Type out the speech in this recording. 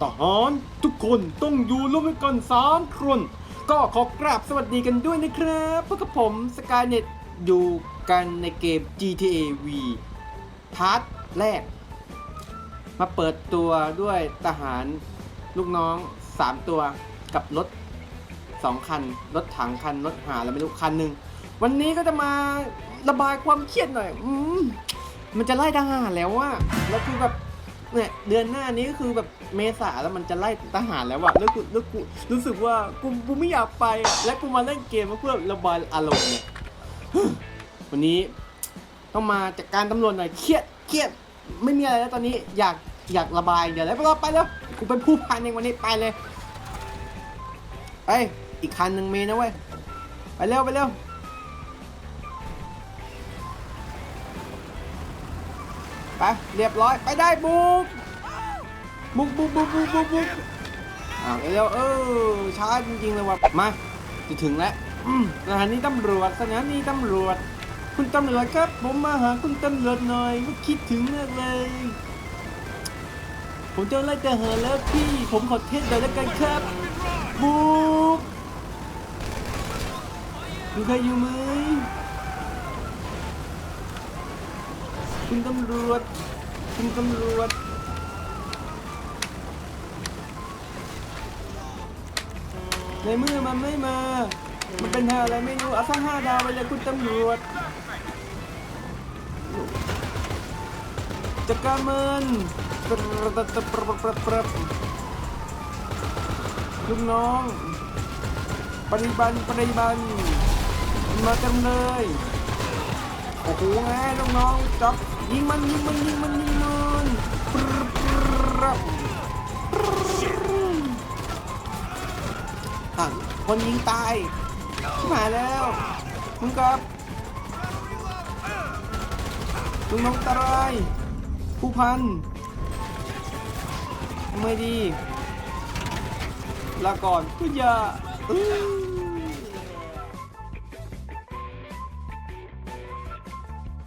ทหารทุกคนต้องอยู่ร่วมกันสามคน ก็ขอกราบสวัสดีกันด้วยนะครับพวกกับผมสกายเน็ตอยู่กันในเกม GTA V พาร์ทแรก มาเปิดตัวด้วยทหารลูกน้อง 3 ตัวกับรถ 2 คัน รถถังคัน รถหาแล้วไม่รู้คันหนึ่งวันนี้ก็จะมาระบายความเครียดหน่อย อืมมันจะไล่ทหารแล้วว่าแล้วคือแบบ เนี่ยเดือนหน้านี้ก็คือแบบเมษาแล้วมันจะไล่ทหารแล้วอะแล้วกูแล้วกูรู้สึกว่ากูกูไม่อยากไป และกูมาเล่นเกมเพื่อระบายอารมณ์เนี่ยวันนี้ต้องมาจัดการตำรวจหน่อยเครียดเครียดไม่มีอะไรแล้วตอนนี้อยากอยากระบายเดี๋ยวแล้วไปแล้วไปแล้วกูเป็นผู้พันเองวันนี้ไปเลยไปอีกคันหนึ่งเมนะเว้ยไปเร็วไปเร็ว ไปเรียบร้อยไปได้บุกบุกบุกบุกบุกบุกบุกอ่าเร็วเออช้าจริงๆเลยว่ะมาจะถึงแล้วสถานีตำรวจสถานีตำรวจ คุณตำรวจครับ ผมมาหาคุณตำรวจหน่อยว่าคิดถึงมากเลย ผมจะไล่ทหารแล้วพี่ ผมขอเทสหน่อยวแล้วกันครับบูบมีใครอยู่ไหม คุณตำรวจ คุณตำรวจ ในเมื่อมันไม่มา มันเป็นหาอะไรไม่รู้เอาสักห้าดาวไปเลยคุณตำรวจ จัดการมันปรปรปรปรปรปรลูกน้อง ปฏิบัติปฏิบัติมากันเลย โอ้โหไงลูกน้องๆจับยิงมันยิงมันยิงมันยิงมันปรปรปรอะคนยิงตายมาแล้วมึงกับลูกน้องตายผู้พัน ไม่ดีลาก่อนก็อย่าอื้อ